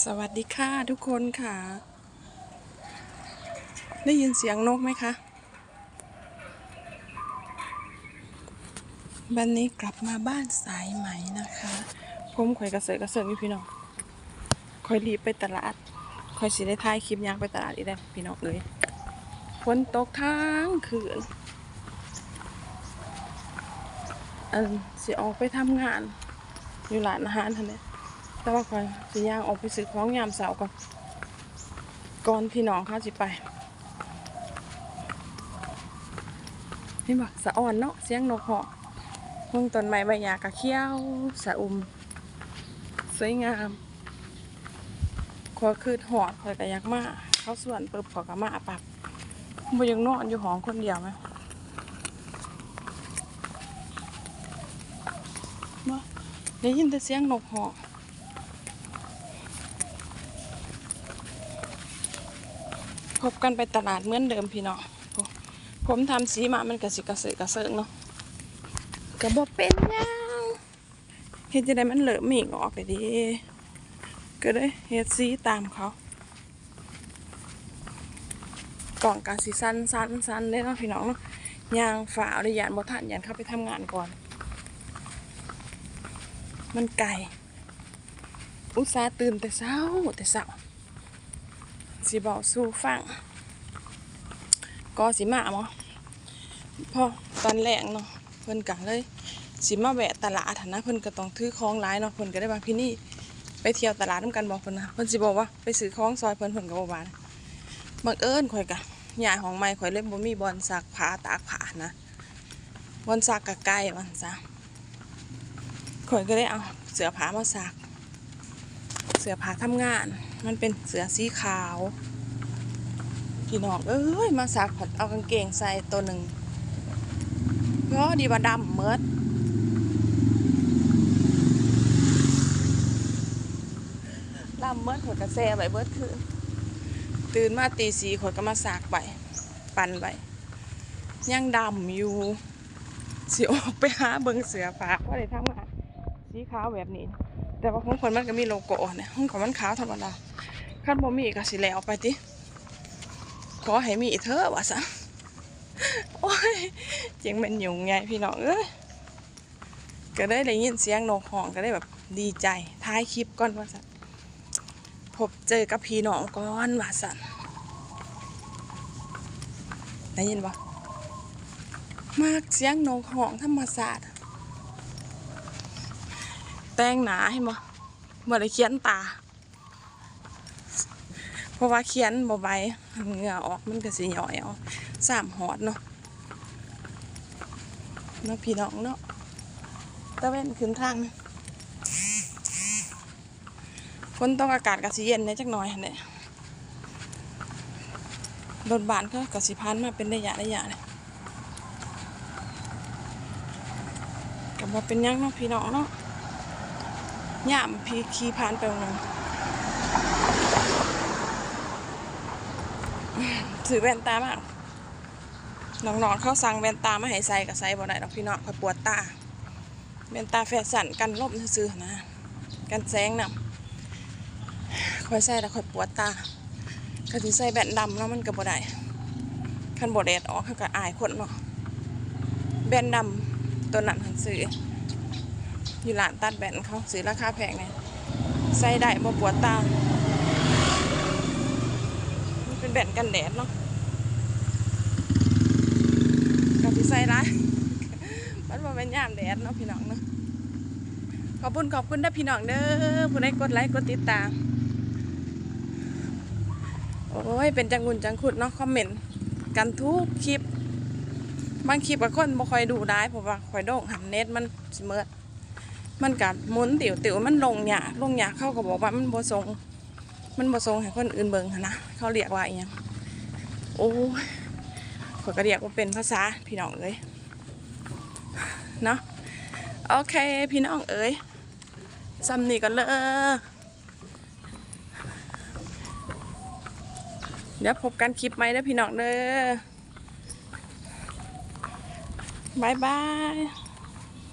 สวัสดีค่ะทุกคนค่ะ ได้ยินเสียงนกไหมคะวันนี้กลับมาบ้านสายไหมนะคะผมข่อยกระเสือกกระเสือกอยู่พี่น้องข่อยรีบไปตลาดข่อยสิได้ถ่ายคลิปยางไปตลาดอีกแล้วพี่น้องเอ้ยฝนตกทั้งคืนอันสิออกไปทำงาน อยู่ร้านอาหารท่านเนี่ย แต่ว่าก่อนสิย่างออกไปซื้อของยามเสาร์ก่อนก่อนพี่น้องเขาสิไป นี่บอกสะอ่อนเนาะเสียงนกเหาะเมืองต้นไม้ใบหญ้ากะเขียวสะอุ่มสวยงามขอคืดหอดข่อยก็อยากมาเขาส่วนเปิบขอก็มาปับบ่ยังนอนอยู่ห้องคนเดียวไหมบ่ได้ยินแต่เสียงนกเหาะ พบกันไปตลาดเหมือนเดิมพี่น้องผมทำสีมามันกระสิกระเสือกระเซิงเนาะกระบอกเป็นยังเฮ็ดจะได้มันเหลือมีงออกไปดิก็ได้เฮ็ดสีตามเขากล่องกาสีสั้นสั้นสั้นเลยเนาะพี่น้องเนาะยางฝ่าเอาได้ยานบทันยานเข้าไปทำงานก่อน มันไก่อุตสาห์ตื่นแต่เช้าแต่เช้า สิบอกสู้ฟังก็สิมาหมอพอตอนแรกเนาะเพิ่นกะเลยสิมาแวะตลาดนะเพิ่นก็ต้องถือของหลายเนาะเพิ่นก็ได้ว่าพี่นี่ไปเที่ยวตลาดนำกันบอกเพิ่นนะเพิ่นสิบอกว่าไปซื้อของซอยเพิ่นเพิ่นก็บ่ว่านบังเอิญข่อยกะย้ายของใหม่ข่อยเลยบ่มีบอนซักผาตากผานะบอนซักกะไกลมันซะข่อยก็เลยเอาเสือผามาซัก เสือผาทำงาน มันเป็นเสือสีขาวพี่น้องเอ้ยมาสักผัดเอากางเกงใส่ตัวหนึ่งเพราะดีว่าดำเมิดดำเมิดขวดกระแซไว้เบิดคืนตื่นมาตีสีขวดก็มาสากไป ปั่นไปยังดำอยู่สิออกไปหาเบิงเสือผาว่าได้ทำงานสีขาวแบบนี้ แต่ว่าของคนมันก็มีโลโก้เนี่ยของของมันขาวธรรมดาคันบ่มีก็สิแล้วไปติขอให้มีเถอวะสะโอ้ยจังเป็นอยู่ไงพี่น้องเอ้ยก็ได้ได้ยินเสียงนกห้องก็ได้แบบดีใจท้ายคลิปก่อนว่าสันพบเจอกับพี่น้องก่อนว่าสันได้ยินปะมากเสียงนกห้องธรรมศาสตร์ แต่งหนาเห็นบ่บ่ได้เขียนตา เพราะว่าเขียนบ่ใบเหงื่อออกมันก็สิหย่อยเอาสามหอดเนาะเนาะพี่น้องเนาะตะเว้นขึ้นทางฝนตกองอากาศก็สิเย็นได้จักหน่อยหั่นแหละรถบานก็ก็สิพันมาเป็นระยะระยะเลยก็บ่เป็นยังเนาะพี่น้องเนาะ ย่ามพี่ขี่ผ่านไปนึงถือแว่นตามากน้องๆเขาสั่งแว่นตามาให้ใส่กับใส่บ่ได้ดอกพี่น้องคอยปวดตาแว่นตาแฟชั่นกันลมซื่อๆนะกันแสงนำคอยใส่แล้วคอยปวดตาก็สิใส่แว่นดำแล้วมันก็บ่ได้คันบ่แดดออกเขาก็อายคนเนาะแว่นดำตัวนั้นหันซื้อ อยู่ร้านตัดแว่นเขาซื้อราคาแพงไงใส่ได้บ่ปวดตามันเป็นแบนกันแดดเนาะกับที่ใส่ร้ายมันมาเป็นยามแดดเนาะพี่น้องเนาะขอบคุณขอบคุณด้อพี่น้องเด้อผู้ใดกดไลค์กดติดตามโอ้ยเป็นจังงุนจังขุดเนาะคอมเมนต์กันทุกคลิปบางคลิปกับคนบ่ค่อยดูได้เพราะว่าค่อยโด่งหันเน็ตมันเสมิด มันกัดมุนติ๋วติ๋วมันลงหยาลงหยาเขาก็บอกว่ามันบ่ทรง มันบ่ทรงให้คนอื่นเบิ่งนะเขาเรียกว่าอีหยังโอ้ขอยก็เรียกว่าเป็นภาษาพี่น้องเอ้ยเนาะโอเคพี่น้องเอ้ยซ้ำนี่กันเลยเดี๋ยวพบกันคลิปใหม่เด้อพี่น้องเด้อบายบาย